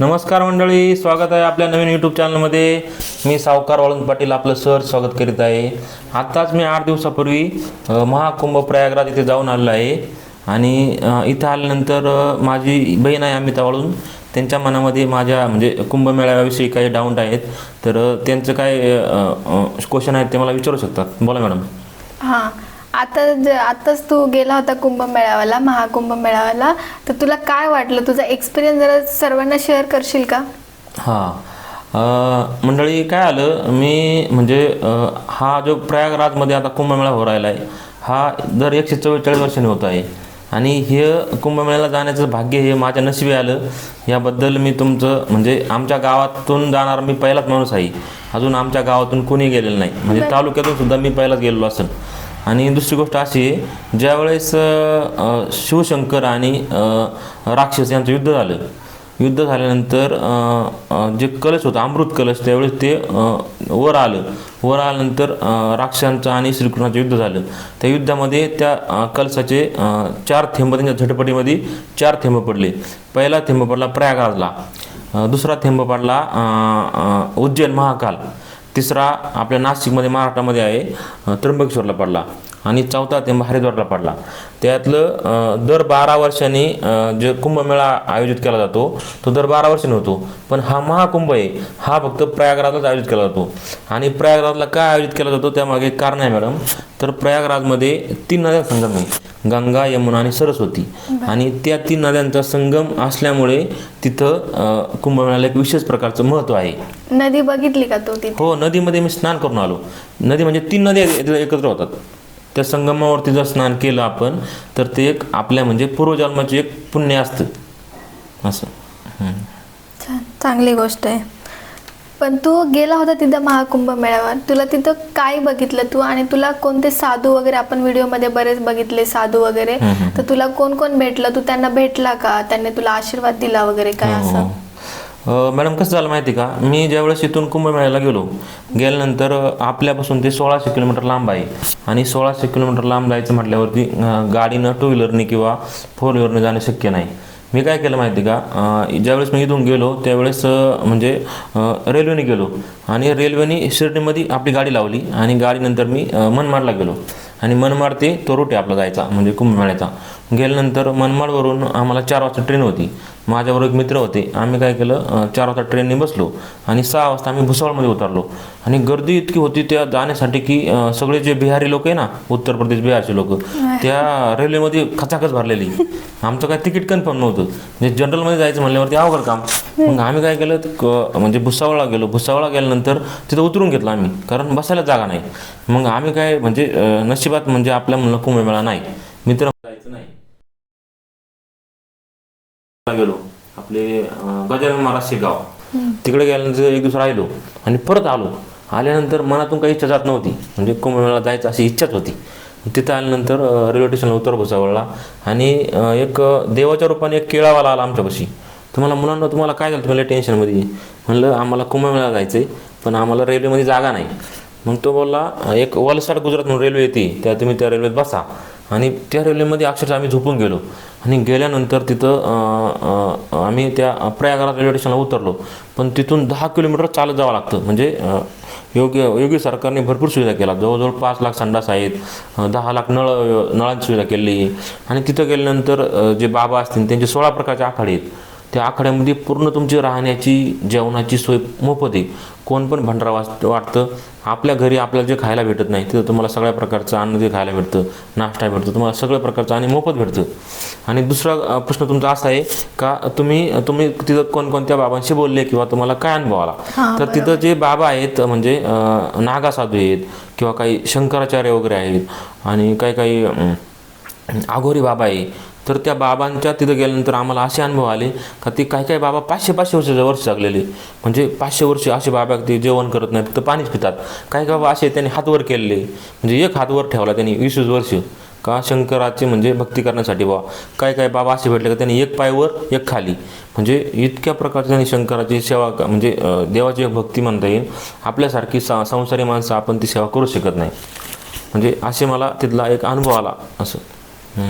नमस्कार मंडळी स्वागत आहे आपल्या नवीन यूट्यूब चॅनलमध्ये मी सावकार वाळून पाटील आपलं सर स्वागत करीत आहे. आत्ताच मी आठ दिवसापूर्वी महाकुंभ प्रयागराज इथे जाऊन आलेलो आहे. आणि इथं आल्यानंतर माझी बहीण आहे अमिता वाळून. त्यांच्या मनामध्ये माझ्या म्हणजे कुंभमेळ्याविषयी काही डाऊट आहेत. तर त्यांचं काय क्वेश्चन आहेत ते मला विचारू शकतात बोला मॅडम. हां. आता ज आताच तू गेला होता कुंभमेळावाला महाकुंभ मेळाव्याला तर तुला काय वाटलं? तुझा एक्सपिरियन्स जरा सर्वांना शेअर करशील का? हां. मंडळी काय आलं? मी म्हणजे हा जो प्रयागराजमध्ये आता कुंभमेळा हो राहिला आहे हा दर एकशे चव्वेचाळीस वर्षांनी होत आहे. आणि हे कुंभमेळ्याला जाण्याचं भाग्य हे माझ्या नशिबी आलं. याबद्दल मी तुमचं म्हणजे आमच्या गावातून जाणार मी पहिलाच माणूस आहे. अजून आमच्या गावातून कोणी गेलेलं नाही. म्हणजे तालुक्यातून सुद्धा मी पहिलाच गेलेलो असेल. आणि दुसरी गोष्ट अशी आहे ज्यावेळेस शिवशंकर आणि राक्षस यांचं युद्ध झालं युद्ध झाल्यानंतर जे कलश होतं अमृत कलश त्यावेळेस ते वर आलं. वर आल्यानंतर राक्षांचं राक्षसांचं आणि श्रीकृष्णाचं युद्ध झालं. त्या युद्धामध्ये त्या कलशाचे चार थेंब त्यांच्या झटपटीमध्ये चार थेंब पडले. पहिला थेंब पडला प्रयागराजला. दुसरा थेंब पडला उज्जैन महाकाल. तिसरा आपल्या नाशिकमध्ये महाराष्ट्रामध्ये आहे त्र्यंबकेश्वरला पडला. आणि चौथा थेंब हरिद्वारला पडला. त्यातलं दर बारा वर्षांनी जे कुंभमेळा आयोजित केला जातो तो दर बारा वर्षांनी होतो. पण हा महाकुंभ आहे हा फक्त प्रयागराजलाच आयोजित केला जातो. आणि प्रयागराजला काय आयोजित केला जातो त्यामागे एक कारण आहे मॅडम तर प्रयागराजमध्ये तीन नद्या संगम आहे. गंगा यमुना आणि सरस्वती. आणि त्या तीन नद्यांचा संगम असल्यामुळे तिथं कुंभमेळ्याला एक विशेष प्रकारचं महत्त्व आहे. नदी बघितली का तू हो नदीमध्ये मी स्नान करून आलो. नदी म्हणजे तीन नद्या एक- एकत्र होतात. त्या संगमावरती जर स्नान केलं आपण तर ते एक आपल्या म्हणजे पूर्वजन्माचे एक पुण्य असतं. असं. चांगली गोष्ट आहे. पण तू गेला होता तिथं महाकुंभ मेळाव्यात तुला तिथं काय बघितलं तू? आणि तुला कोणते साधू वगैरे आपण व्हिडिओमध्ये बरेच बघितले साधू वगैरे. तर तुला कोण कोण भेटलं? तू त्यांना भेटला का? त्यांनी तुला आशीर्वाद दिला वगैरे काय असं? अ, मॅडम कसं झालं माहिती का? मी ज्यावेळेस इथून कुंभमेळ्याला गेलो गेल्यानंतर आपल्यापासून ते सोळाशे किलोमीटर लांब आहे. आणि सोळाशे किलोमीटर लांब जायचं म्हटल्यावरती गाडीनं टू व्हीलरने किंवा फोर व्हीलरने जाणं शक्य नाही. मी काय केलं माहिती का? ज्यावेळेस मी इथून गेलो त्यावेळेस म्हणजे रेल्वेने गेलो. आणि रेल्वेने शिर्डीमध्ये आपली गाडी लावली आणि गाडीनंतर मी मनमाडला गेलो. आणि मनमाड ते तो रोटी आपला जायचा म्हणजे कुंभमेळ्याचा. गेल्यानंतर मनमाडवरून आम्हाला चार वाजता ट्रेन होती. माझ्याबरोबर एक मित्र होते. आम्ही काय केलं चार वाजता ट्रेनने बसलो आणि सहा वाजता आम्ही भुसावळमध्ये उतरलो. आणि गर्दी इतकी होती त्या जाण्यासाठी की सगळे जे बिहारी लोक आहे ना उत्तर प्रदेश बिहारचे लोक त्या रेल्वेमध्ये खचाखच भरलेली. आमचं काय तिकीट कन्फर्म नव्हतं. म्हणजे जनरलमध्ये जायचं म्हणल्यावरती अवघड काम. मग आम्ही काय केलं म्हणजे भुसावळा गेलो. भुसावळा गेल्यानंतर तिथं उतरून घेतलं आम्ही कारण बसायला जागा नाही. मग आम्ही काय म्हणजे नशिबात म्हणजे आपल्या मुलं कुंभमेळा नाही. मित्र गेलो. आपले गजानन महाराज शेगाव तिकडे गेल्यानंतर एक दिवस राहिलो आणि परत आलो. आल्यानंतर मनातून काही इच्छा जात नव्हती. म्हणजे कुंभमेळा जायचं अशी इच्छाच होती. तिथं आल्यानंतर रेल्वे स्टेशनला उतर भुसावळला आणि एक देवाच्या रूपाने एक केळावाला आला आमच्यापाशी. तुम्हाला मुलांना तुम्हाला काय झालं? तुम्हाला टेन्शनमध्ये. म्हणलं आम्हाला कुंभमेळा जायचं आहे पण आम्हाला रेल्वेमध्ये जागा नाही. मग तो बोलला एक वलसाड गुजरात म्हणून रेल्वे येते. त्या तुम्ही त्या रेल्वेत बसा. आणि त्या रेल्वेमध्ये अक्षरशः आम्ही झोपून गेलो. आणि गेल्यानंतर तिथं आम्ही त्या प्रयागराज रेल्वे स्टेशनला उतरलो. पण तिथून दहा किलोमीटर चालत जावं लागतं. म्हणजे योग्य योग्य योगी सरकारने भरपूर सुविधा केला जवळजवळ पाच लाख संडास आहेत दहा लाख नळ नळांची सुविधा केली. आणि तिथं गेल्यानंतर जे बाबा असतील त्यांचे सोळा प्रकारचे आखाडे आहेत. त्या आखाड्यामध्ये पूर्ण तुमची राहण्याची जेवणाची सोय मोफत आहे. कोण पण भंडारा वाच वाटतं आपल्या घरी आपल्याला जे खायला भेटत नाही तिथं तुम्हाला सगळ्या प्रकारचं अन्न जे खायला भेटतं नाश्ता भेटतो तुम्हाला सगळ्या प्रकारचं आणि मोफत भेटतं. आणि दुसरा प्रश्न तुमचा असा आहे का तुम्ही तुम्ही तिथं कोणकोणत्या बाबांशी बोलले किंवा तुम्हाला काय अनुभव आला? तर तिथं जे बाबा आहेत म्हणजे अं, नागा साधू आहेत किंवा काही शंकराचार्य वगैरे आहेत आणि काही काही आघोरी बाबा आहे तर त्या बाबांच्या तिथं गेल्यानंतर आम्हाला असे अनुभव आले का ते काही काही बाबा पाचशे पाचशे वर्षाच्या वर्ष जगलेले म्हणजे पाचशे वर्ष असे बाबा ते जेवण करत नाहीत तर पाणीच पितात. काही काही बाबा असे त्यांनी हातवर केलेले. म्हणजे एक हातवर ठेवला त्यांनी वीस वीस वर्ष. का शंकराचे म्हणजे भक्ती करण्यासाठी बा काय काय बाबा असे भेटले का त्यांनी एक पायवर एक खाली. म्हणजे इतक्या प्रकारचे त्यांनी शंकराची सेवा म्हणजे देवाची एक भक्ती म्हणता येईल. आपल्यासारखी सा संसारी माणसं आपण ती सेवा करू शकत नाही. म्हणजे असे मला तिथला एक अनुभव आला असं.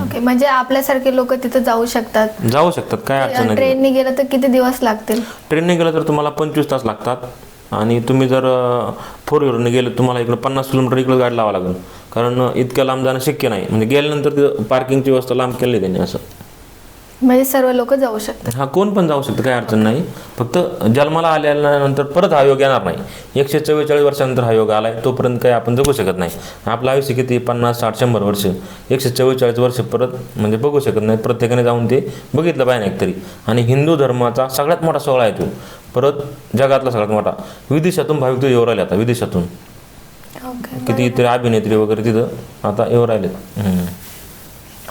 ओके म्हणजे आपल्यासारखे लोक तिथं जाऊ शकतात. जाऊ शकतात काय अडचण नाही. ट्रेनने गेलं तर किती दिवस लागतील? ट्रेनने गेलं तर तुम्हाला पंचवीस तास लागतात. आणि तुम्ही जर फोर व्हीलरने गेलं तुम्हाला इकडं पन्नास किलोमीटर इकडं गाडी लावा लागेल. कारण इतक्या लांब जाणं शक्य नाही. म्हणजे गेल्यानंतर पार्किंगची व्यवस्था लांब केली त्यांनी असं. म्हणजे सर्व लोक जाऊ शकतात. हा कोण पण जाऊ शकतं काय अडचण नाही. फक्त जन्माला आल्यानंतर परत हा योग येणार नाही. एकशे चव्वेचाळीस वर्षानंतर हा योग आलाय तोपर्यंत काही आपण जगू शकत नाही. आपलं आयुष्य किती? पन्नास साठ शंभर वर्ष. एकशे चव्वेचाळीस वर्ष परत म्हणजे बघू शकत नाही. प्रत्येकाने जाऊन ते बघितलं पाहिजे एकतरी. आणि हिंदू धर्माचा सगळ्यात मोठा सोहळा आहे तो. परत जगातला सगळ्यात मोठा. विदेशातून भाविक तिथे येऊ राहिले आता विदेशातून. ओके किती इतर अभिनेत्री वगैरे तिथं आता येऊ हम्म.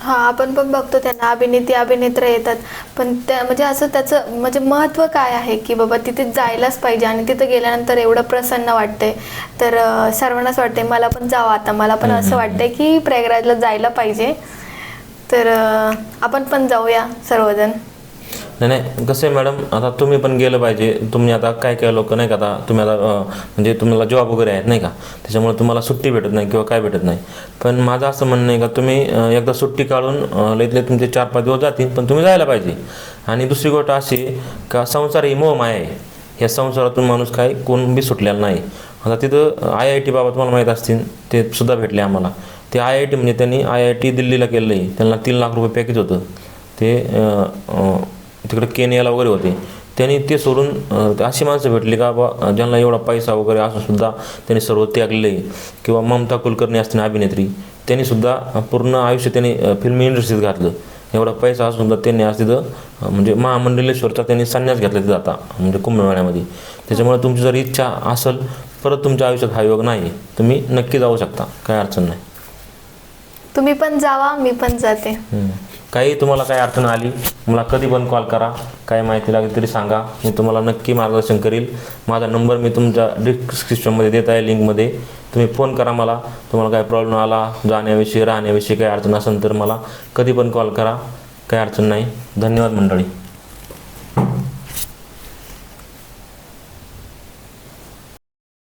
हा आपण पण बघतो त्यांना. अभिनेती अभिनेत्र येतात. पण त्या म्हणजे असं त्याचं म्हणजे महत्त्व काय आहे की बाबा तिथे जायलाच पाहिजे आणि तिथे गेल्यानंतर एवढं प्रसन्न वाटतंय. तर अं, सर्वांनाच वाटतंय मला पण जावं आता. मला पण असं वाटतंय की प्रयागराजला जायला पाहिजे. तर अं, आपण पण जाऊया सर्वजण. नाही नाही कसं आहे मॅडम आता तुम्ही पण गेलं पाहिजे. तुम्ही आता काय काय लोक नाही का आता तुम्ही आता म्हणजे तुम्हाला जॉब वगैरे आहेत नाही का? त्याच्यामुळे तुम्हाला सुट्टी भेटत नाही किंवा काय भेटत नाही. पण माझं असं म्हणणं आहे का तुम्ही एकदा सुट्टी काढून अं, लईतले तुमचे चार पाच दिवस जातील पण तुम्ही जायला पाहिजे. आणि दुसरी गोष्ट अशी का संसार ही मोहमाय आहे. या संसारातून माणूस काय कोण बी सुटलेला नाही. आता तिथं आय आय टी बाबा तुम्हाला माहीत असतील ते सुद्धा भेटले आम्हाला. ते आय आय टी म्हणजे त्यांनी आय आय टी दिल्लीला केलं आहे त्यांना तीन लाख रुपये पॅकेज होतं. ते तिकडे केनियाला वगैरे होते. त्यांनी ते सोडून अशी माणसं भेटली का बा ज्यांना एवढा पैसा वगैरे असून सुद्धा त्यांनी सर्व त्यागले किंवा ममता कुलकर्णी असते अभिनेत्री त्यांनी सुद्धा पूर्ण आयुष्य त्यांनी फिल्म इंडस्ट्रीत घातलं. एवढा पैसा असून सुद्धा त्यांनी आज तिथं म्हणजे महामंडलेश्वरचा त्यांनी संन्यास घेतला तिथं आता म्हणजे कुंभमेळ्यामध्ये. त्याच्यामुळे तुमची जर इच्छा असेल परत तुमच्या आयुष्यात हा योग नाही तुम्ही नक्की जाऊ शकता. काय अडचण नाही. तुम्ही पण जावा मी पण जाते. काही तुम्हाला काही अडचण आली मला कधी पण कॉल करा. काय माहिती लागली तरी सांगा. मी तुम्हाला नक्की मार्गदर्शन करील. माझा नंबर मी तुमच्या डिस्क्रिप्शनमध्ये देत आहे लिंकमध्ये तुम्ही फोन करा मला. तुम्हाला काय प्रॉब्लेम आला जाण्याविषयी राहण्याविषयी काही अडचण असेल तर मला कधी पण कॉल करा. काही अडचण नाही. धन्यवाद मंडळी.